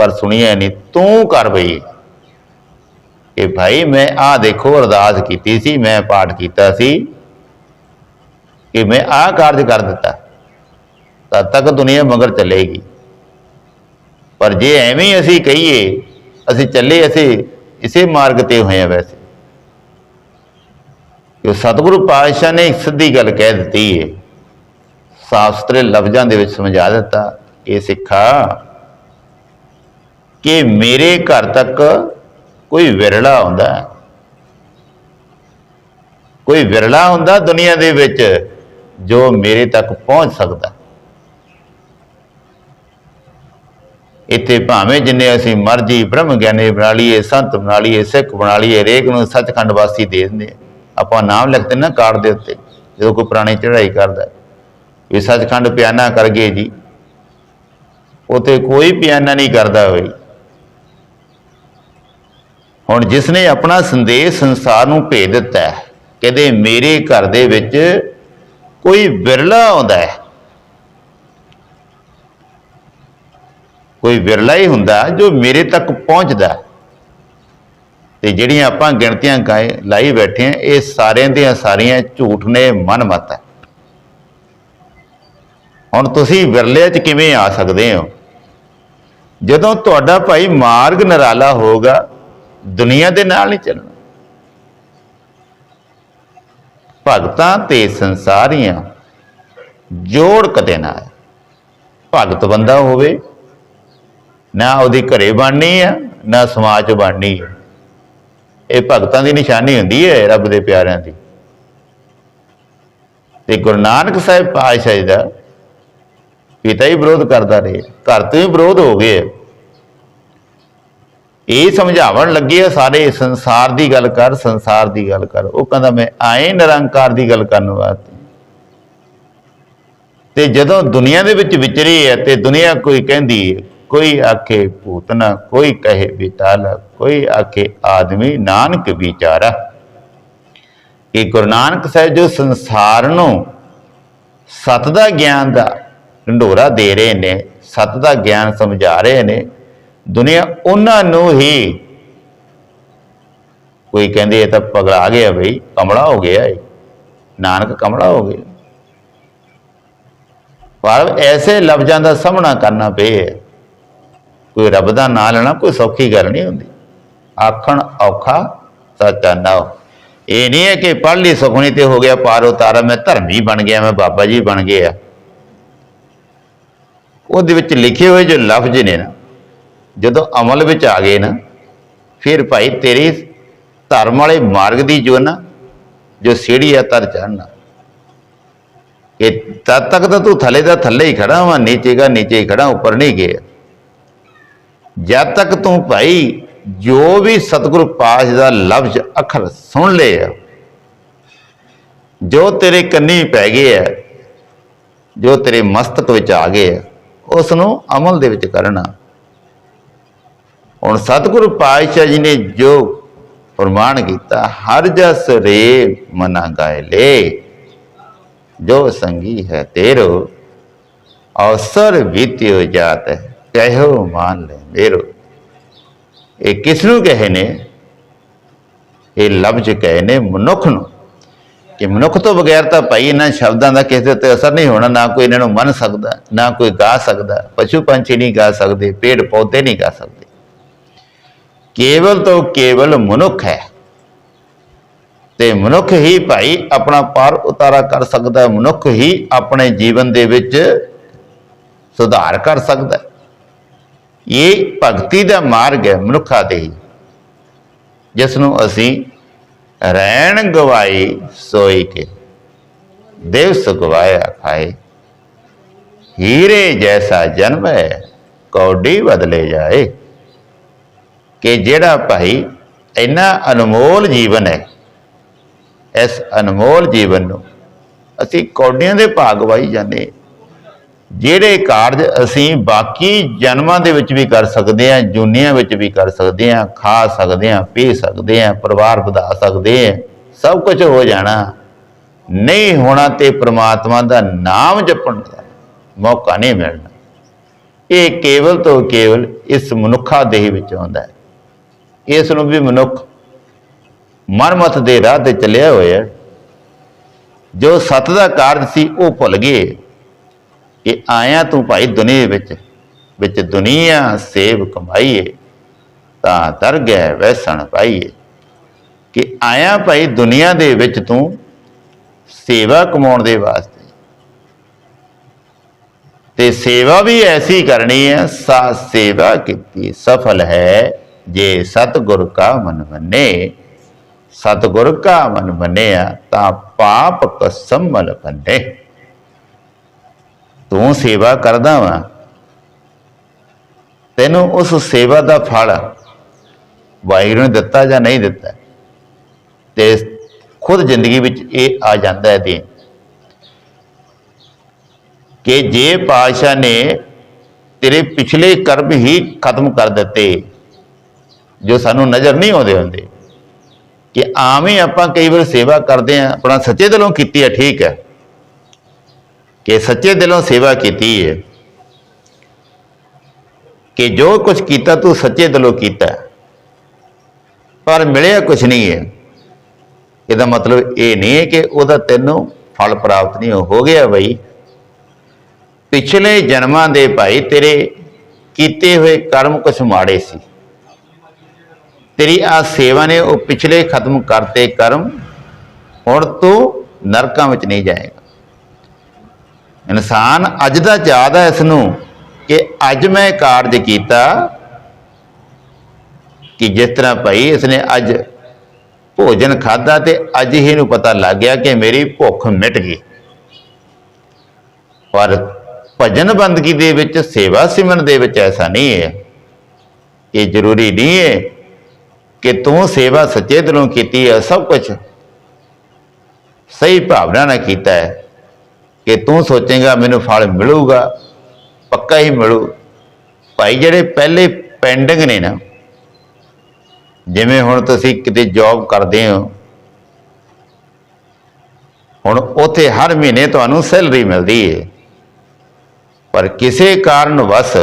ਪਰ ਸੁਣੀਏ ਨਹੀਂ ਤੂੰ ਕਰ ਬਈ। ਕਿ ਭਾਈ ਮੈਂ ਆ ਦੇਖੋ, ਅਰਦਾਸ ਕੀਤੀ ਸੀ, ਮੈਂ ਪਾਠ ਕੀਤਾ ਸੀ, ਕਿ ਮੈਂ ਆਹ ਕਾਰਜ ਕਰ ਦਿੱਤਾ। ਤਦ ਤੱਕ ਦੁਨੀਆ ਮਗਰ ਚੱਲੇਗੀ। ਪਰ ਜੇ ਐਵੇਂ ਅਸੀਂ ਕਹੀਏ, ਅਸੀਂ ਚੱਲੇ ਅਸੀਂ ਇਸੇ ਮਾਰਗ ਤੇ ਹੋਏ ਆ ਵੈਸੇ। ਕਿ ਸਤਿਗੁਰੂ ਪਾਤਸ਼ਾਹ ਨੇ ਇੱਕ ਸਿੱਧੀ ਗੱਲ ਕਹਿ ਦਿੱਤੀ ਹੈ ਸਾਫ਼ ਸੁਥਰੇ ਲਫ਼ਜ਼ਾਂ ਦੇ ਵਿੱਚ ਸਮਝਾ ਦਿੱਤਾ, ਇਹ ਸਿੱਖਾ ਕਿ ਮੇਰੇ ਘਰ ਤੱਕ ਕੋਈ ਵਿਰਲਾ ਆਉਂਦਾ ਹੈ। ਕੋਈ ਵਿਰਲਾ ਹੁੰਦਾ ਦੁਨੀਆ ਦੇ ਵਿੱਚ ਜੋ ਮੇਰੇ ਤੱਕ ਪਹੁੰਚ ਸਕਦਾ ਇੱਥੇ ਭਾਵੇਂ ਜਿੰਨੇ ਅਸੀਂ ਮਰਜ਼ੀ ਬ੍ਰਹਮ ਗਿਆਨੀ ਬਣਾ ਲਈਏ, ਸੰਤ ਬਣਾ ਲਈਏ, ਸਿੱਖ ਬਣਾ ਲਈਏ ਰੇਕ ਨੂੰ ਸੱਚਖੰਡ ਵਾਸੀ ਦੇ ਦਿੰਦੇ ਆਪਾਂ ਨਾਮ ਲਿਖਦੇ ਨਾ ਕਾਰਡ ਦੇ ਉੱਤੇ, ਜਦੋਂ ਕੋਈ ਪੁਰਾਣੀ ਚੜ੍ਹਾਈ ਕਰਦਾ ਵੀ ਸੱਚਖੰਡ ਪਿਆਨਾ ਕਰ ਗਏ ਜੀ। ਉਤੇ ਕੋਈ ਪਿਆਨਾ ਨਹੀਂ ਕਰਦਾ ਹੋਈ ਹੁਣ ਜਿਸ ਨੇ ਆਪਣਾ ਸੰਦੇਸ਼ ਸੰਸਾਰ ਨੂੰ ਭੇਜ ਦਿੱਤਾ ਹੈ, ਕਹਿੰਦੇ ਮੇਰੇ ਘਰ ਦੇ ਵਿੱਚ ਕੋਈ ਵਿਰਲਾ ਆਉਂਦਾ ਹੈ। ਕੋਈ ਵਿਰਲਾ ਹੀ ਹੁੰਦਾ ਜੋ ਮੇਰੇ ਤੱਕ ਪਹੁੰਚਦਾ ਹੈ। ਤੇ ਜਿਹੜੀਆਂ ਆਪਾਂ ਗਿਣਤੀਆਂ ਗਾਏ ਲਾਈ ਬੈਠੇ ਆ ਇਹ ਸਾਰਿਆਂ ਦੀਆਂ ਸਾਰੀਆਂ ਝੂਠ ਨੇ ਮਨ ਮਤ ਹੈ। ਹੁਣ ਤੁਸੀਂ ਵਿਰਲੇ 'ਚ ਕਿਵੇਂ ਆ ਸਕਦੇ ਹੋ? ਜਦੋਂ ਤੁਹਾਡਾ ਭਾਈ ਮਾਰਗ ਨਿਰਾਲਾ ਹੋਗਾ ਦੁਨੀਆ ਦੇ ਨਾਲ ਨਹੀਂ ਚੱਲਣਾ। ਭਗਤਾਂ ਤੇ ਸੰਸਾਰੀਆਂ ਜੋੜ ਕਦੇ ਨਾ ਆਏ। ਭਗਤ ਬੰਦਾ ਹੋਵੇ, ਨਾ ਉਹਦੀ ਘਰੇ ਬਣਨੀ ਆ, ਨਾ ਸਮਾਜ 'ਚ ਬਣਨੀ ਆ। ਇਹ ਭਗਤਾਂ ਦੀ ਨਿਸ਼ਾਨੀ ਹੁੰਦੀ ਹੈ ਰੱਬ ਦੇ ਪਿਆਰਿਆਂ ਦੀ। ਤੇ ਗੁਰੂ ਨਾਨਕ ਸਾਹਿਬ ਪਾਤਸ਼ਾਹ ਜੀ ਦਾ ਪਿਤਾ ਹੀ ਵਿਰੋਧ ਕਰਦਾ ਰਹੇ। ਘਰ ਤੋਂ ਹੀ ਵਿਰੋਧ ਹੋ ਗਏ ਇਹ ਸਮਝਾਵਣ ਲੱਗੇ ਆ, ਸਾਰੇ ਸੰਸਾਰ ਦੀ ਗੱਲ ਕਰ, ਸੰਸਾਰ ਦੀ ਗੱਲ ਕਰ। ਉਹ ਕਹਿੰਦਾ, ਮੈਂ ਆਏ ਨਿਰੰਕਾਰ ਦੀ ਗੱਲ ਕਰਨ ਵਾਸਤੇ। ਤੇ ਜਦੋਂ ਦੁਨੀਆ ਦੇ ਵਿੱਚ ਵਿਚਰੇ ਹੈ ਤੇ ਦੁਨੀਆ ਕੋਈ ਕਹਿੰਦੀ ਹੈ ਕੋਈ ਆਖੇ ਭੂਤਨਾ ਕੋਈ ਕਹੇ ਬਿਤਾਲ ਕੋਈ ਆਖੇ ਆਦਮੀ, ਨਾਨਕ ਵਿਚਾਰਾ। ਕਿ ਗੁਰੂ ਨਾਨਕ ਸਾਹਿਬ ਜੋ ਸੰਸਾਰ ਨੂੰ ਸਤ ਦਾ ਗਿਆਨ ਦਾ ਢੰਡੋਰਾ ਦੇ ਰਹੇ ਨੇ, ਸਤ ਦਾ ਗਿਆਨ ਸਮਝਾ ਰਹੇ ਨੇ ਦੁਨੀਆ ਉਹਨਾਂ ਨੂੰ ਹੀ। ਕੋਈ ਕਹਿੰਦੇ ਇਹ ਤਾਂ ਪਗਲਾ ਗਿਆ ਬਈ, ਕਮਲਾ ਹੋ ਗਿਆ ਇਹ। ਨਾਨਕ ਕਮਲਾ ਹੋ ਗਿਆ। ਪਰ ਐਸੇ ਲਫ਼ਜ਼ਾਂ ਦਾ ਸਾਹਮਣਾ ਕਰਨਾ ਪਏ ਕੋਈ ਰੱਬ ਦਾ ਨਾਮ ਲੈਣਾ ਕੋਈ ਸੌਖੀ ਗੱਲ ਨਹੀਂ ਹੁੰਦੀ। ਆਖਣ ਔਖਾ ਸੱਚਾ ਨਾ ਇਹ ਨਹੀਂ ਹੈ ਕਿ ਪੜ੍ਹ ਲਈ ਸੁਖਣੀ ਤੇ ਹੋ ਗਿਆ ਪਾਰ ਉਤਾਰਾ, ਮੈਂ ਧਰਮੀ ਬਣ ਗਿਆ, ਮੈਂ ਬਾਬਾ ਜੀ ਬਣ ਗਿਆ। ਉਹਦੇ ਵਿੱਚ ਲਿਖੇ ਹੋਏ ਜੋ ਲਫ਼ਜ਼ ਨੇ ਨਾ ਜਦੋਂ ਅਮਲ ਵਿੱਚ ਆ ਗਏ ਨਾ, ਫਿਰ ਭਾਈ ਤੇਰੀ ਧਰਮ ਵਾਲੇ ਮਾਰਗ ਦੀ ਜੋ ਨਾ, ਜੋ ਸੀੜੀ ਆ ਤਰ ਚੜਨਾ ਕਿ ਤਦ ਤੱਕ ਤਾਂ ਤੂੰ ਥੱਲੇ ਦਾ ਥੱਲੇ ਹੀ ਖੜਾ ਵਾਂ, ਨੀਚੇ ਦਾ ਨੀਚੇ ਹੀ ਖੜਾ ਉੱਪਰ ਨਹੀਂ ਗਿਆ। ਜਦ ਤੱਕ ਤੂੰ ਭਾਈ ਜੋ ਵੀ ਸਤਿਗੁਰ ਪਾਸ਼ ਦਾ ਲਫ਼ਜ਼, ਅੱਖਰ ਸੁਣ ਲਏ ਆ, ਜੋ ਤੇਰੇ ਕੰਨੀ ਪੈ ਗਏ ਆ, ਜੋ ਤੇਰੇ ਮਸਤਕ ਵਿੱਚ ਆ ਗਏ ਆ ਉਸ ਨੂੰ ਅਮਲ ਦੇ ਵਿੱਚ ਕਰਨਾ। ਹੁਣ ਸਤਿਗੁਰੂ ਪਾਤਸ਼ਾਹ ਜੀ ਨੇ ਜੋ ਪ੍ਰਮਾਣ ਕੀਤਾ, ਹਰ ਜਸ ਰੇ ਮਨਾ ਗਾਇ ਲੇ, ਜੋ ਸੰਗੀ ਹੈ ਤੇਰੋ, ਅਵਸਰ ਬੀਤਿਓ ਜਾਤ ਹੈ, ਕਹਿਓ ਮਾਨ ਲੈ ਮੇਰੋ। ਇਹ ਕਿਸ ਨੂੰ ਕਹੇ ਨੇ? ਇਹ ਲਫ਼ਜ਼ ਕਹੇ ਨੇ ਮਨੁੱਖ ਨੂੰ, ਕਿ ਮਨੁੱਖ ਤੋਂ ਬਗੈਰ ਤਾਂ ਭਾਈ ਇਹਨਾਂ ਸ਼ਬਦਾਂ ਦਾ ਕਿਸੇ ਤੇ ਅਸਰ ਨਹੀਂ ਹੋਣਾ, ਨਾ ਕੋਈ ਇਹਨਾਂ ਨੂੰ ਮੰਨ ਸਕਦਾ, ਨਾ ਕੋਈ ਗਾ ਸਕਦਾ, ਪਸ਼ੂ ਪੰਛੀ ਨਹੀਂ ਗਾ ਸਕਦੇ, ਪੇੜ ਪੌਦੇ ਨਹੀਂ ਗਾ ਸਕਦੇ। ਕੇਵਲ ਤੋਂ ਕੇਵਲ ਮਨੁੱਖ ਹੈ। ਤੇ ਮਨੁੱਖ ਹੀ ਭਾਈ ਆਪਣਾ ਪਾਰ ਉਤਾਰਾ ਕਰ ਸਕਦਾ ਹੈ। ਮਨੁੱਖ ਹੀ ਆਪਣੇ ਜੀਵਨ ਦੇ ਵਿੱਚ ਸੁਧਾਰ ਕਰ ਸਕਦਾ ਹੈ। ਇਹ ਭਗਤੀ ਦਾ ਮਾਰਗ ਹੈ ਮਨੁੱਖਾ ਦੇ ਹੀ। ਜਿਸ ਨੂੰ ਅਸੀਂ ਰਹਿਣ ਗਵਾਈ ਸੋਈ ਕੇ, ਦਿਵਸ ਗਵਾਇਆ ਖਾਏ। ਹੀਰੇ ਜੈਸਾ ਜਨਮ ਹੈ, ਕੌਡੀ ਬਦਲੇ ਜਾਏ। ਕਿ ਜਿਹੜਾ ਭਾਈ ਇੰਨਾ ਅਨਮੋਲ ਜੀਵਨ ਹੈ, ਇਸ ਅਨਮੋਲ ਜੀਵਨ ਨੂੰ ਅਸੀਂ ਕੌਡੀਆਂ ਦੇ ਭਾਗ ਵਾਈ ਜਾਂਦੇ ਜਿਹੜੇ ਕਾਰਜ ਅਸੀਂ ਬਾਕੀ ਜਨਮਾਂ ਦੇ ਵਿੱਚ ਵੀ ਕਰ ਸਕਦੇ ਹਾਂ, ਜੁਨੀਆਂ ਵਿੱਚ ਵੀ ਕਰ ਸਕਦੇ ਹਾਂ, ਖਾ ਸਕਦੇ ਹਾਂ, ਪੀ ਸਕਦੇ ਹਾਂ, ਪਰਿਵਾਰ ਵਧਾ ਸਕਦੇ ਹਾਂ, ਸਭ ਕੁਝ ਹੋ ਜਾਣਾ। ਨਹੀਂ ਹੋਣਾ ਤੇ ਪ੍ਰਮਾਤਮਾ ਦਾ ਨਾਮ ਜਪਣ ਦਾ ਮੌਕਾ ਨਹੀਂ ਮਿਲਣਾ। ਇਹ ਕੇਵਲ ਤੋਂ ਕੇਵਲ ਇਸ ਮਨੁੱਖਾ ਦੇਹ ਵਿੱਚ ਆਉਂਦਾ ਹੈ। ਇਸ ਨੂੰ ਵੀ ਮਨੁੱਖ ਮਨਮਤ ਦੇ ਰਾਹ ਤੇ ਚੱਲਿਆ ਹੋਇਆ ਜੋ ਸਤ ਦਾ ਕਾਰਜ ਸੀ, ਉਹ ਭੁੱਲ ਗਏ ਕਿ ਆਇਆ ਤੂੰ ਭਾਈ ਦੁਨੀਆ ਵਿੱਚ ਵਿੱਚ ਦੁਨੀਆ ਸੇਵ ਕਮਾਈਏ, ਤਾਂ ਦਰ ਗਏ ਵੈਸਣ ਪਾਈਏ। ਕਿ ਆਇਆ ਭਾਈ ਦੁਨੀਆ ਦੇ ਵਿੱਚ ਤੂੰ ਸੇਵਾ ਕਮਾਉਣ ਦੇ ਵਾਸਤੇ। ਤੇ ਸੇਵਾ ਵੀ ਐਸੀ ਕਰਨੀ ਹੈ ਸਾ ਸੇਵਾ ਕੀਤੀ, ਸਫਲ ਹੈ। ਜੇ ਸਤਿਗੁਰ ਕਾ ਮਨ ਮੰਨੇ, ਸਤਿਗੁਰ ਕਾ ਮਨ ਮੰਨਿਆ ਤਾਂ ਪਾਪ ਕਸਮਲ ਬੰਨੇ ਤੂੰ ਸੇਵਾ ਕਰਦਾ ਵਾ। ਤੈਨੂੰ ਉਸ ਸੇਵਾ ਦਾ ਫਲ ਵਾਹਿਗੁਰੂ ਨੇ ਦਿੱਤਾ ਜਾਂ ਨਹੀਂ ਦਿੱਤਾ? ਤੇ ਖੁਦ ਜ਼ਿੰਦਗੀ ਵਿੱਚ ਇਹ ਆ ਜਾਂਦਾ ਹੈ ਦੇ ਕਿ ਜੇ ਪਾਤਸ਼ਾਹ ਨੇ ਤੇਰੇ ਪਿਛਲੇ ਕਰਮ ਹੀ ਖਤਮ ਕਰ ਦਿੱਤੇ ਜੋ ਸਾਨੂੰ ਨਜ਼ਰ ਨਹੀਂ ਆਉਂਦੇ ਹੁੰਦੇ। ਕਿ ਆਮ ਆਪਾਂ ਕਈ ਵਾਰ ਸੇਵਾ ਕਰਦੇ ਆ ਆਪਣਾ ਸੱਚੇ ਦਿਲੋਂ ਕੀਤੀ ਹੈ, ਠੀਕ ਹੈ। ਕਿ ਸੱਚੇ ਦਿਲੋਂ ਸੇਵਾ ਕੀਤੀ ਹੈ। ਕਿ ਜੋ ਕੁਝ ਕੀਤਾ ਤੂੰ ਸੱਚੇ ਦਿਲੋਂ ਕੀਤਾ ਪਰ ਮਿਲਿਆ ਕੁਝ ਨਹੀਂ ਹੈ। ਇਹਦਾ ਮਤਲਬ ਇਹ ਨਹੀਂ ਹੈ ਕਿ ਉਹਦਾ ਤੈਨੂੰ ਫਲ ਪ੍ਰਾਪਤ ਨਹੀਂ ਹੋ ਗਿਆ ਬਈ। ਪਿਛਲੇ ਜਨਮਾਂ ਦੇ ਭਾਈ ਤੇਰੇ ਕੀਤੇ ਹੋਏ ਕਰਮ ਕੁਛ ਮਾੜੇ ਸੀ। ਤੇਰੀ ਆ ਸੇਵਾ ਨੇ ਉਹ ਪਿਛਲੇ ਖਤਮ ਕਰਤੇ ਕਰਮ ਹੁਣ ਤੂੰ ਨਰਕਾਂ ਵਿੱਚ ਨਹੀਂ ਜਾਏਗਾ। ਇਨਸਾਨ ਅੱਜ ਦਾ ਚਾਹਦਾ ਇਸ ਨੂੰ ਕਿ ਅੱਜ ਮੈਂ ਕਾਰਜ ਕੀਤਾ ਕਿ ਜਿਸ ਤਰ੍ਹਾਂ ਭਾਈ ਇਸਨੇ ਅੱਜ ਭੋਜਨ ਖਾਦਾ ਤੇ ਅੱਜ ਹੀ ਨੂੰ ਪਤਾ ਲੱਗ ਗਿਆ ਕਿ ਮੇਰੀ ਭੁੱਖ ਮਿਟ ਗਈ। ਪਰ ਭਜਨ ਬੰਦਗੀ ਦੇ ਵਿੱਚ, ਸੇਵਾ ਸਿਮਰਨ ਦੇ ਵਿੱਚ ਐਸਾ ਨਹੀਂ ਹੈ। ਇਹ ਜ਼ਰੂਰੀ ਨਹੀਂ ਹੈ ਕਿ ਤੂੰ ਸੇਵਾ ਸੱਚੇ ਦਿਲੋਂ ਕੀਤੀ ਹੈ, ਸਭ ਕੁਝ ਸਹੀ ਭਾਵਨਾ ਨਾਲ ਕੀਤਾ ਹੈ। ਕਿ ਤੂੰ ਸੋਚੇਗਾ, ਮੈਨੂੰ ਫਲ ਮਿਲੂਗਾ, ਪੱਕਾ ਹੀ ਮਿਲੂ। ਭਾਈ, ਜਿਹੜੇ ਪਹਿਲੇ ਪੈਂਡਿੰਗ ਨੇ ਨਾ, ਜਿਵੇਂ ਹੁਣ ਤੁਸੀਂ ਕਿਤੇ ਜੌਬ ਕਰਦੇ ਹੋ, ਹੁਣ ਉੱਥੇ ਹਰ ਮਹੀਨੇ ਤੁਹਾਨੂੰ ਸੈਲਰੀ ਮਿਲਦੀ ਹੈ ਪਰ ਕਿਸੇ ਕਾਰਨ ਵਸ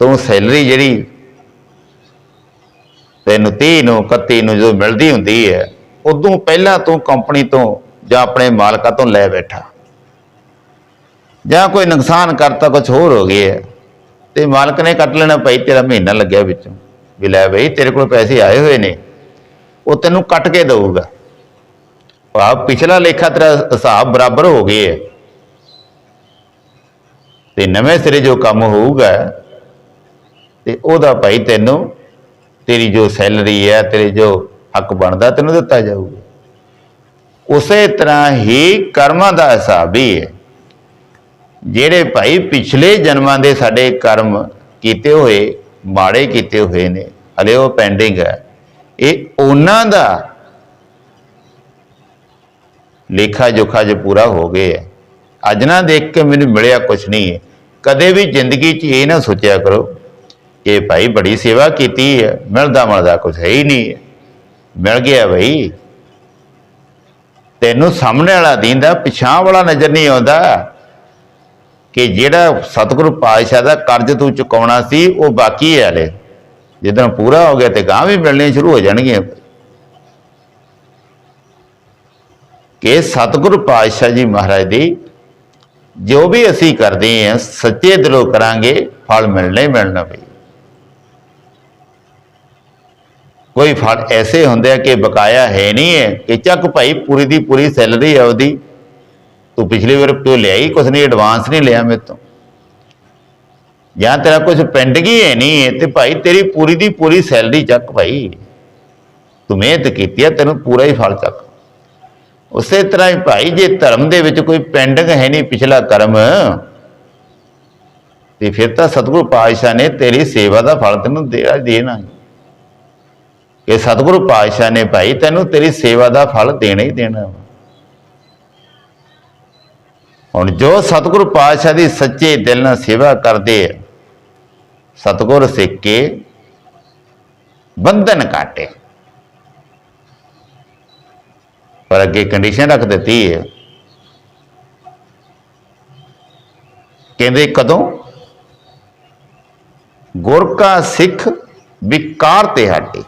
ਤੂੰ ਸੈਲਰੀ ਜਿਹੜੀ ਤੈਨੂੰ 30 ਨੂੰ 31 ਨੂੰ ਜਦੋਂ ਮਿਲਦੀ ਹੁੰਦੀ ਹੈ ਉਦੋਂ ਪਹਿਲਾਂ ਤੂੰ ਕੰਪਨੀ ਤੋਂ ਜਾਂ ਆਪਣੇ ਮਾਲਕਾਂ ਤੋਂ ਲੈ ਬੈਠਾ। ਜਾਂ ਕੋਈ ਨੁਕਸਾਨ ਕਰਤਾ ਕੁਝ ਹੋਰ ਹੋ ਗਿਆ ਹੈ, ਤੇ ਮਾਲਕ ਨੇ ਕੱਟ ਲੈਣਾ ਭਾਈ ਤੇਰਾ ਮਹੀਨਾ ਲੱਗਿਆ ਵਿੱਚੋਂ ਵੀ ਲੈ ਬਈ ਤੇਰੇ ਕੋਲ ਪੈਸੇ ਆਏ ਹੋਏ ਨੇ ਉਹ ਤੈਨੂੰ ਕੱਟ ਕੇ ਦੇਊਗਾ। ਭਾਵ ਪਿਛਲਾ ਲੇਖਾ ਤੇਰਾ ਹਿਸਾਬ ਬਰਾਬਰ ਹੋ ਗਏ ਹੈ। ਤੇ ਨਵੇਂ ਸਿਰੇ ਜੋ ਕੰਮ ਹੋਊਗਾ ਤੇ ਉਹਦਾ ਭਾਈ ਤੈਨੂੰ ਤੇਰੀ ਜੋ ਸੈਲਰੀ ਹੈ, ਤੇਰੇ ਜੋ ਹੱਕ ਬਣਦਾ, ਤੈਨੂੰ ਦਿੱਤਾ ਜਾਊਗਾ। ਉਸੇ ਤਰ੍ਹਾਂ ਹੀ ਕਰਮਾਂ ਦਾ ਹਿਸਾਬ ਹੀ ਹੈ। ਜਿਹੜੇ ਭਾਈ ਪਿਛਲੇ ਜਨਮਾਂ ਦੇ ਸਾਡੇ ਕਰਮ ਕੀਤੇ ਹੋਏ, ਮਾੜੇ ਕੀਤੇ ਹੋਏ ਨੇ, ਹਲੇ ਉਹ ਪੈਂਡਿੰਗ ਹੈ। ਇਹ ਉਹਨਾਂ ਦਾ ਲੇਖਾ ਜੋਖਾ ਜੋ ਪੂਰਾ ਹੋ ਗਏ ਹੈ। ਅੱਜ ਨਾ ਦੇਖ ਕੇ ਮੈਨੂੰ ਮਿਲਿਆ ਕੁਝ ਨਹੀਂ ਹੈ। ਕਦੇ ਵੀ ਜ਼ਿੰਦਗੀ 'ਚ ਇਹ ਨਾ ਸੋਚਿਆ ਕਰੋ ਕਿ ਭਾਈ ਬੜੀ ਸੇਵਾ ਕੀਤੀ ਹੈ, ਮਿਲਦਾ ਮਿਲਦਾ ਕੁਝ ਹੈ ਹੀ ਨਹੀਂ। ਮਿਲ ਗਿਆ ਭਾਈ ਤੈਨੂੰ ਸਾਹਮਣੇ ਵਾਲਾ ਦੀਂਦਾ ਪਿਛਾਂ ਵਾਲਾ ਨਜ਼ਰ ਨਹੀਂ ਆਉਂਦਾ ਕਿ ਜਿਹੜਾ ਸਤਿਗੁਰੂ ਪਾਤਸ਼ਾਹ ਦਾ ਕਰਜ਼ ਤੂੰ ਚੁਕਾਉਣਾ ਸੀ, ਉਹ ਬਾਕੀ ਹੈ ਹਲੇ। ਜਦੋਂ ਪੂਰਾ ਹੋ ਗਿਆ ਤੇ ਗਾਂ ਵੀ ਮਿਲਣੇ ਸ਼ੁਰੂ ਹੋ ਜਾਣਗੀਆਂ। ਕਿ ਸਤਿਗੁਰੂ ਪਾਤਸ਼ਾਹ ਜੀ ਮਹਾਰਾਜ ਦੀ ਜੋ ਵੀ ਅਸੀਂ ਕਰਦੇ ਹਾਂ, ਸੱਚੇ ਦਿਲੋਂ ਕਰਾਂਗੇ, ਫਲ ਮਿਲਣਾ ਹੀ ਮਿਲਣਾ ਬਈ। ਕੋਈ ਫਲ ਐਸੇ ਹੁੰਦੇ ਆ ਕਿ ਬਕਾਇਆ ਹੈ ਨਹੀਂ ਹੈ ਕਿ ਚੱਕ ਭਾਈ ਪੂਰੀ ਦੀ ਪੂਰੀ ਸੈਲਰੀ ਹੈ ਉਹਦੀ। ਤੂੰ ਪਿਛਲੀ ਵਾਰ ਕਿਉਂ ਲਿਆਈ? ਕੁਛ ਨਹੀਂ ਐਡਵਾਂਸ ਨਹੀਂ ਲਿਆ ਮੇਰੇ ਤੋਂ। ਜਾਂ ਤੇਰਾ ਕੁਝ ਪੈਂਡਿੰਗ ਹੀ ਹੈ? ਨਹੀਂ ਹੈ ਤੇ ਭਾਈ ਤੇਰੀ ਪੂਰੀ ਦੀ ਪੂਰੀ ਸੈਲਰੀ ਚੱਕ ਭਾਈ। ਤੂੰ ਮਿਹਨਤ ਕੀਤੀ ਹੈ ਤੈਨੂੰ ਪੂਰਾ ਹੀ ਫਲ ਚੱਕ। ਉਸੇ ਤਰ੍ਹਾਂ ਹੀ ਭਾਈ, ਜੇ ਧਰਮ ਦੇ ਵਿੱਚ ਕੋਈ ਪੈਂਡਿੰਗ ਹੈ ਨਹੀਂ ਪਿਛਲਾ ਕਰਮ, ਤੇ ਫਿਰ ਤਾਂ ਸਤਿਗੁਰੂ ਪਾਤਸ਼ਾਹ ਨੇ ਤੇਰੀ ਸੇਵਾ ਦਾ ਫਲ ਤੈਨੂੰ ਦੇਣਾ ਦੇਣਾ ਕਿ ਸਤਿਗੁਰੂ ਪਾਤਸ਼ਾਹ ਨੇ ਭਾਈ, ਤੈਨੂੰ ਤੇਰੀ ਸੇਵਾ ਦਾ ਫਲ ਦੇਣਾ ਹੀ ਦੇਣਾ ਵਾ। ਹੁਣ ਜੋ ਸਤਿਗੁਰੂ ਪਾਤਸ਼ਾਹ ਦੀ ਸੱਚੇ ਦਿਲ ਨਾਲ ਸੇਵਾ ਕਰਦੇ ਆ, ਸਤਿਗੁਰ ਸਿੱਖ ਕੇ ਬੰਧਨ ਕਾਟੇ ਪਰ ਅੱਗੇ ਕੰਡੀਸ਼ਨ ਰੱਖ ਦਿੱਤੀ ਹੈ ਕਹਿੰਦੇ ਕਦੋਂ? ਗੁਰ ਕਾ ਸਿੱਖ ਵਿਕਾਰ ਤੇ ਹਾਟੇ।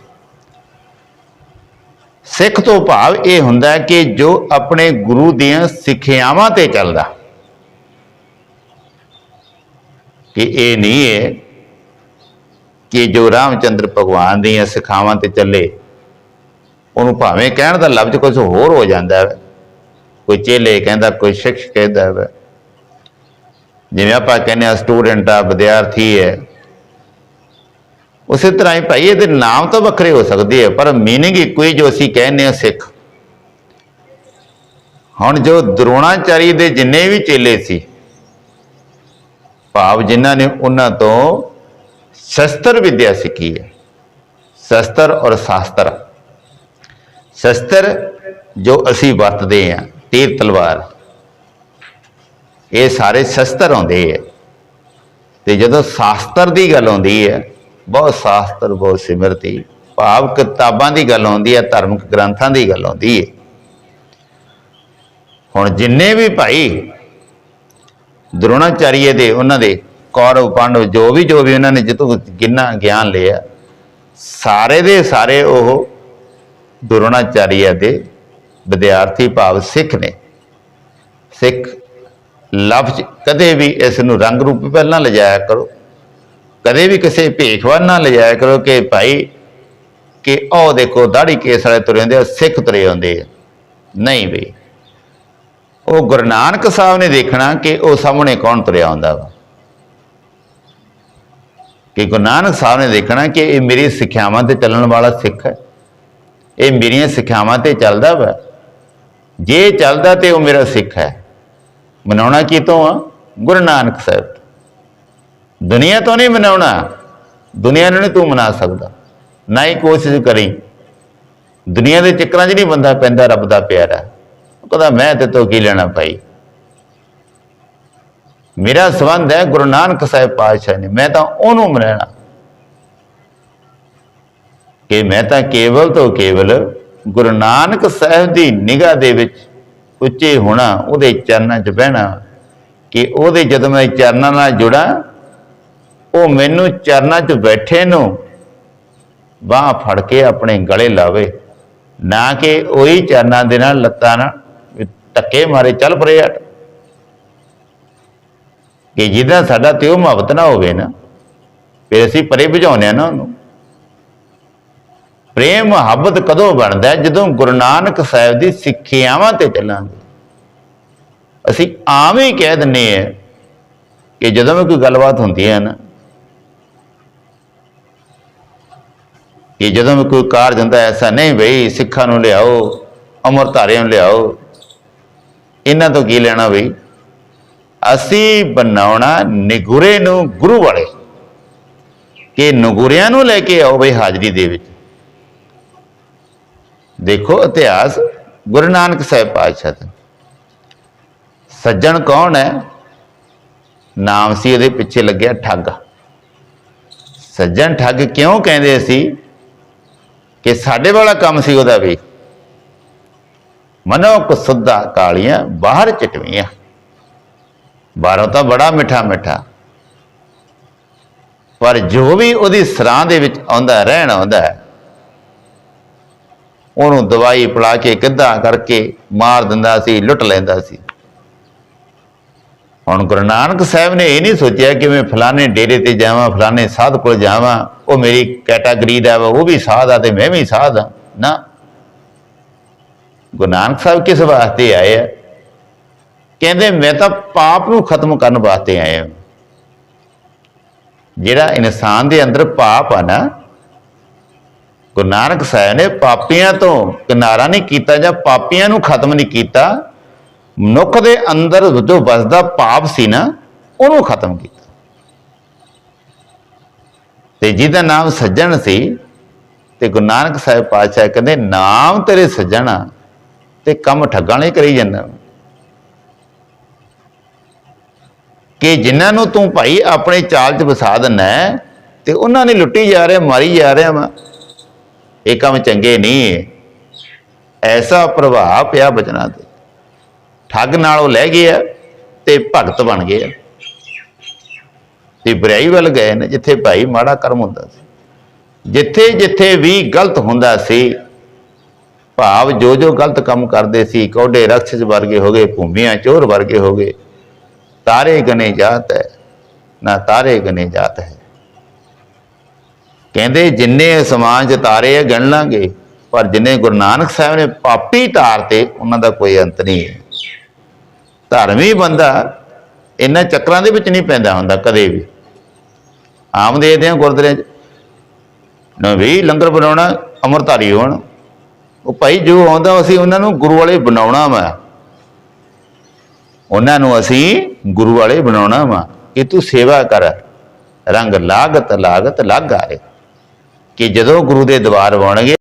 ਸਿੱਖ ਤੋਂ ਭਾਵ ਇਹ ਹੁੰਦਾ ਕਿ ਜੋ ਆਪਣੇ ਗੁਰੂ ਦੀਆਂ ਸਿੱਖਿਆਵਾਂ ਤੇ ਚੱਲਦਾ। ਕਿ ਇਹ ਨਹੀਂ ਹੈ ਕਿ ਜੋ ਰਾਮਚੰਦਰ ਭਗਵਾਨ ਦੀਆਂ ਸਿਖਾਵਾਂ ਤੇ ਚੱਲੇ, ਉਹਨੂੰ ਭਾਵੇਂ ਕਹਿਣ ਦਾ ਲਫ਼ਜ਼ ਕੁਝ ਹੋਰ ਹੋ ਜਾਂਦਾ ਹੈ, ਕੋਈ ਚੇਲੇ ਕਹਿੰਦਾ, ਕੋਈ ਸਿੱਖ ਕਹਿੰਦਾ ਹੈ। ਜਿਵੇਂ ਆਪਾਂ ਕਹਿੰਦੇ ਆ ਸਟੂਡੈਂਟ ਆ, ਵਿਦਿਆਰਥੀ ਹੈ ਉਸੇ ਤਰ੍ਹਾਂ ਹੀ ਭਾਈ, ਇਹਦੇ ਨਾਮ ਤਾਂ ਵੱਖਰੇ ਹੋ ਸਕਦੇ ਆ, ਪਰ ਮੀਨਿੰਗ ਇੱਕੋ ਹੀ ਜੋ ਅਸੀਂ ਕਹਿੰਦੇ ਆ ਸਿੱਖ। ਹੁਣ ਜੋ ਦਰੋਣਾਚਾਰੀ ਦੇ ਜਿੰਨੇ ਵੀ ਚੇਲੇ ਸੀ, ਭਾਵ ਜਿਨ੍ਹਾਂ ਨੇ ਉਹਨਾਂ ਤੋਂ ਸ਼ਸਤਰ ਵਿਦਿਆ ਸਿੱਖੀ ਹੈ, ਸ਼ਸਤਰ ਔਰ ਸ਼ਾਸਤਰ। ਸ਼ਸਤਰ ਜੋ ਅਸੀਂ ਵਰਤਦੇ ਆ ਤੀਰ ਤਲਵਾਰ, ਇਹ ਸਾਰੇ ਸ਼ਸਤਰ ਆਉਂਦੇ ਆ। ਤੇ ਜਦੋਂ ਸ਼ਾਸਤਰ ਦੀ ਗੱਲ ਆਉਂਦੀ ਹੈ ਬਹੁਤ ਸ਼ਾਸਤਰ ਬਹੁਤ ਸਿਮਰਤੀ। ਭਾਵ ਕਿਤਾਬਾਂ ਦੀ ਗੱਲ ਆਉਂਦੀ ਹੈ, ਧਾਰਮਿਕ ਗ੍ਰੰਥਾਂ ਦੀ ਗੱਲ ਆਉਂਦੀ ਹੈ। ਹੁਣ ਜਿੰਨੇ ਵੀ ਭਾਈ ਦ੍ਰੋਣਾਚਾਰੀਏ ਦੇ, ਉਹਨਾਂ ਦੇ ਕੌਰਵ, ਪਾਂਡਵ, ਜੋ ਵੀ ਜੋ ਵੀ ਉਹਨਾਂ ਨੇ ਜਿੱਤੋਂ ਕਿੰਨਾ ਗਿਆਨ ਲਿਆ, ਸਾਰੇ ਦੇ ਸਾਰੇ ਉਹ ਦ੍ਰੋਣਾਚਾਰੀਆ ਦੇ ਵਿਦਿਆਰਥੀ ਭਾਵ ਸਿੱਖ ਨੇ। ਸਿੱਖ ਲਫ਼ਜ਼ ਕਦੇ ਵੀ ਇਸ ਨੂੰ ਰੰਗ ਰੂਪ ਪਹਿਲਾਂ ਲਿਜਾਇਆ ਕਰੋ। ਕਦੇ ਵੀ ਕਿਸੇ ਭੇਖਵਾਨ ਨਾਲ ਲਿਜਾਇਆ ਕਰੋ ਕਿ ਭਾਈ, ਕਿ ਉਹ ਦੇਖੋ ਦਾੜੀ ਕੇਸ ਵਾਲੇ ਤੁਰੇ ਹੁੰਦੇ ਆ, ਸਿੱਖ ਤੁਰੇ ਹੁੰਦੇ ਆ। ਨਹੀਂ ਬਈ। ਉਹ ਗੁਰੂ ਨਾਨਕ ਸਾਹਿਬ ਨੇ ਦੇਖਣਾ ਕਿ ਉਹ ਸਾਹਮਣੇ ਕੌਣ ਤੁਰਿਆ ਹੁੰਦਾ ਵਾ। ਕਿ ਗੁਰੂ ਨਾਨਕ ਸਾਹਿਬ ਨੇ ਦੇਖਣਾ ਕਿ ਇਹ ਮੇਰੀ ਸਿੱਖਿਆਵਾਂ ਤੇ ਚੱਲਣ ਵਾਲਾ ਸਿੱਖ ਹੈ। ਇਹ ਮੇਰੀਆਂ ਸਿੱਖਿਆਵਾਂ ਤੇ ਚੱਲਦਾ ਵਾ। ਜੇ ਚੱਲਦਾ ਤੇ ਉਹ ਮੇਰਾ ਸਿੱਖ ਹੈ। ਮਨਾਉਣਾ ਕੀ ਤੋਂ ਆ? ਗੁਰੂ ਨਾਨਕ ਸਾਹਿਬ ਦੁਨੀਆ ਤੋਂ ਨਹੀਂ ਮਨਾਉਣਾ, ਦੁਨੀਆ ਨੂੰ ਨਹੀਂ ਤੂੰ ਮਨਾ ਸਕਦਾ। ਨਾ ਹੀ ਕੋਸ਼ਿਸ਼ ਕਰੀ। ਦੁਨੀਆ ਦੇ ਚੱਕਰਾਂ 'ਚ ਨਹੀਂ ਬੰਦਾ ਪੈਂਦਾ ਰੱਬ ਦਾ ਪਿਆਰਾ। ਉਹ ਕਹਿੰਦਾ, ਮੈਂ ਤੇ ਤੋਂ ਕੀ ਲੈਣਾ ਭਾਈ? ਮੇਰਾ ਸੰਬੰਧ ਹੈ ਗੁਰੂ ਨਾਨਕ ਸਾਹਿਬ ਪਾਤਸ਼ਾਹ ਨੇ। ਮੈਂ ਤਾਂ ਉਹਨੂੰ ਮਨਾਣਾ ਕਿ ਮੈਂ ਤਾਂ ਕੇਵਲ ਤੋਂ ਕੇਵਲ ਗੁਰੂ ਨਾਨਕ ਸਾਹਿਬ ਦੀ ਨਿਗਾਹ ਦੇ ਵਿੱਚ ਉੱਚੇ ਹੋਣਾ, ਉਹਦੇ ਚਰਨਾਂ 'ਚ ਬਹਿਣਾ, ਕਿ ਉਹਦੇ ਜਦੋਂ ਮੈਂ ਚਰਨਾਂ ਨਾਲ ਜੁੜਾਂ ਉਹ ਮੈਨੂੰ ਚਰਨਾਂ 'ਚ ਬੈਠੇ ਨੂੰ ਬਾਹ ਫੜ ਕੇ ਆਪਣੇ ਗਲੇ ਲਾਵੇ। ਨਾ ਕਿ ਉਹੀ ਚਰਨਾਂ ਦੇ ਨਾਲ ਲੱਤਾਂ ਨਾਲ ਵੀ ਧੱਕੇ ਮਾਰੇ, ਚੱਲ ਪਰੇ ਹਟ। ਕਿ ਜਿਹਦਾ ਸਾਡਾ ਤੇ ਉਹ ਮੁਹੱਬਤ ਨਾ ਹੋਵੇ ਨਾ, ਫਿਰ ਅਸੀਂ ਪਰੇ ਭਜਾਉਂਦੇ ਆ ਨਾ ਉਹਨੂੰ। ਪ੍ਰੇਮ, ਮੁਹੱਬਤ ਕਦੋਂ ਬਣਦਾ ਜਦੋਂ ਗੁਰੂ ਨਾਨਕ ਸਾਹਿਬ ਦੀ ਸਿੱਖਿਆਵਾਂ ਤੇ ਚੱਲਾਂਗੇ। ਅਸੀਂ ਆਮ ਹੀ ਕਹਿ ਦਿੰਨੇ ਆ ਕਿ ਜਦੋਂ ਵੀ ਕੋਈ ਗੱਲਬਾਤ ਹੁੰਦੀ ਹੈ ਨਾ ਕਿ ਜਦੋਂ ਵੀ ਕੋਈ ਕਾਰਜ ਹੁੰਦਾ ਐਸਾ ਨਹੀਂ ਬਈ ਸਿੱਖਾਂ ਨੂੰ ਲਿਆਓ ਅਮਰਧਾਰਿਆਂ ਨੂੰ ਲਿਆਓ। ਇਹਨਾਂ ਤੋਂ ਕੀ ਲੈਣਾ ਬਈ? ਅਸੀਂ ਬਣਾਉਣਾ ਨਿਗੁਰੇ ਨੂੰ ਗੁਰੂ ਵਾਲੇ। ਕਿ ਨਗੁਰਿਆਂ ਨੂੰ ਲੈ ਕੇ ਆਓ ਬਈ ਹਾਜ਼ਰੀ ਦੇ ਵਿੱਚ। ਦੇਖੋ ਇਤਿਹਾਸ ਗੁਰੂ ਨਾਨਕ ਸਾਹਿਬ ਪਾਤਸ਼ਾਹ ਦਾ। ਸੱਜਣ ਕੌਣ ਹੈ? ਨਾਮ ਸੀ ਉਹਦੇ ਪਿੱਛੇ ਲੱਗਿਆ ਠੱਗ। ਸੱਜਣ ਠੱਗ ਕਿਉਂ ਕਹਿੰਦੇ ਸੀ? ਕਿ ਸਾਡੇ ਵਾਲਾ ਕੰਮ ਸੀ ਉਹਦਾ ਵੀ। ਮਨੋ ਕੋ ਸੁੱਧਾ ਕਾਲੀਆਂ ਬਾਹਰ ਚਟਵੀਆਂ। ਬਾਹਰੋਂ ਤਾਂ ਬੜਾ ਮਿੱਠਾ ਮਿੱਠਾ। ਪਰ ਜੋ ਵੀ ਉਹਦੀ ਸਰਾਂ ਦੇ ਵਿੱਚ ਆਉਂਦਾ, ਰਹਿਣ ਆਉਂਦਾ ਹੈ, ਉਹਨੂੰ ਦਵਾਈ ਪਿਲਾ ਕੇ ਕਿੱਦਾਂ ਕਰਕੇ ਮਾਰ ਦਿੰਦਾ ਸੀ, ਲੁੱਟ ਲੈਂਦਾ ਸੀ। ਹੁਣ ਗੁਰੂ ਨਾਨਕ ਸਾਹਿਬ ਨੇ ਇਹ ਨਹੀਂ ਸੋਚਿਆ ਕਿ ਮੈਂ ਫਲਾਣੇ ਡੇਰੇ ਤੇ ਜਾਵਾਂ, ਫਲਾਣੇ ਸਾਧ ਕੋਲ ਜਾਵਾਂ, ਉਹ ਮੇਰੀ ਕੈਟਾਗਰੀ ਦਾ ਵਾ, ਉਹ ਵੀ ਸਾਧ ਆ ਤੇ ਮੈਂ ਵੀ ਸਾਧ ਆ। ਨਾ। ਗੁਰੂ ਨਾਨਕ ਸਾਹਿਬ ਕਿਸ ਵਾਸਤੇ ਆਏ ਆ? ਕਹਿੰਦੇ, ਮੈਂ ਤਾਂ ਪਾਪ ਨੂੰ ਖਤਮ ਕਰਨ ਵਾਸਤੇ ਆਇਆ ਜਿਹੜਾ ਇਨਸਾਨ ਦੇ ਅੰਦਰ ਪਾਪ ਆ ਨਾ, ਗੁਰੂ ਨਾਨਕ ਸਾਹਿਬ ਨੇ ਪਾਪੀਆਂ ਤੋਂ ਕਿਨਾਰਾ ਨਹੀਂ ਕੀਤਾ ਜਾਂ ਪਾਪੀਆਂ ਨੂੰ ਖਤਮ ਨਹੀਂ ਕੀਤਾ ਮਨੁੱਖ ਦੇ ਅੰਦਰ ਜੋ ਵਸਦਾ ਪਾਪ ਸੀ ਨਾ ਉਹਨੂੰ ਖਤਮ ਕੀਤਾ। ਤੇ ਜਿਹਦਾ ਨਾਮ ਸੱਜਣ ਸੀ ਤੇ ਗੁਰੂ ਨਾਨਕ ਸਾਹਿਬ ਪਾਤਸ਼ਾਹ ਕਹਿੰਦੇ ਨਾਮ ਤੇਰੇ ਸੱਜਣਾ ਤੇ ਕੰਮ ਠੱਗਾਂ ਲਈ ਕਰੀ ਜਾਂਦਾ ਕਿ ਜਿਨ੍ਹਾਂ ਨੂੰ ਤੂੰ ਭਾਈ ਆਪਣੇ ਚਾਲ 'ਚ ਵਸਾ ਦਿੰਨਾ ਹੈ, ਤੇ ਉਹਨਾਂ ਨੇ ਲੁੱਟੀ ਜਾ ਰਿਹਾ ਮਾਰੀ ਜਾ ਰਿਹਾ ਵਾ। ਇਹ ਕੰਮ ਚੰਗੇ ਨਹੀਂ। ਐਸਾ ਪ੍ਰਭਾਵ ਪਿਆ ਬਚਨਾ ਤੇ। ਠੱਗ ਨਾਲ ਉਹ ਲੈ ਗਏ ਆ ਤੇ ਭਗਤ ਬਣ ਗਏ ਆ। ਤੇ ਬੁਰਾਈ ਵੱਲ ਗਏ ਨੇ, ਜਿੱਥੇ ਭਾਈ ਮਾੜਾ ਕਰਮ ਹੁੰਦਾ ਸੀ। ਜਿੱਥੇ ਜਿੱਥੇ ਵੀ ਗਲਤ ਹੁੰਦਾ ਸੀ, ਭਾਵ ਜੋ ਜੋ ਗਲਤ ਕੰਮ ਕਰਦੇ ਸੀ, ਕੌਡੇ ਰਖਸ਼ ਵਰਗੇ ਹੋ ਗਏ, ਭੂਮੀਆਂ ਚੋਰ ਵਰਗੇ ਹੋ ਗਏ, ਤਾਰੇ ਗਨੇ ਜਾਤ ਹੈ, ਨਾ ਤਾਰੇ ਗਨੇ ਜਾਤ ਹੈ। ਕਹਿੰਦੇ ਜਿੰਨੇ ਅਸਮਾਨ 'ਚ ਤਾਰੇ ਹੈ ਗਿਣ ਲਾਂਗੇ, ਪਰ ਜਿੰਨੇ ਗੁਰੂ ਨਾਨਕ ਸਾਹਿਬ ਨੇ ਪਾਪੀ ਤਾਰ 'ਤੇ, ਉਹਨਾਂ ਦਾ ਕੋਈ ਅੰਤ ਨਹੀਂ ਹੈ। ਧਰਮੀ ਬੰਦਾ ਇਹਨਾਂ ਚੱਕਰਾਂ ਦੇ ਵਿੱਚ ਨਹੀਂ ਪੈਂਦਾ ਹੁੰਦਾ ਕਦੇ ਵੀ। ਆਮ ਦੇਖਦੇ ਆ ਗੁਰਦੁਆਰੇ 'ਚ। ਨਾ ਵੀ ਲੰਗਰ ਬਣਾਉਣਾ ਅਮਰਧਾਰੀ ਹੋਣ। ਉਹ ਭਾਈ ਜੋ ਆਉਂਦਾ ਅਸੀਂ ਉਹਨਾਂ ਨੂੰ ਗੁਰੂ ਵਾਲੇ ਬਣਾਉਣਾ ਵਾ। ਉਹਨਾਂ ਨੂੰ ਅਸੀਂ ਗੁਰੂ ਵਾਲੇ ਬਣਾਉਣਾ ਵਾ। ਕਿ ਤੂੰ ਸੇਵਾ ਕਰ। ਰੰਗ ਲਾਗਤ ਲਾਗਤ ਲਾਗਾ ਆਏ ਕਿ ਜਦੋਂ ਗੁਰੂ ਦੇ ਦਵਾਰ ਬਣਨਗੇ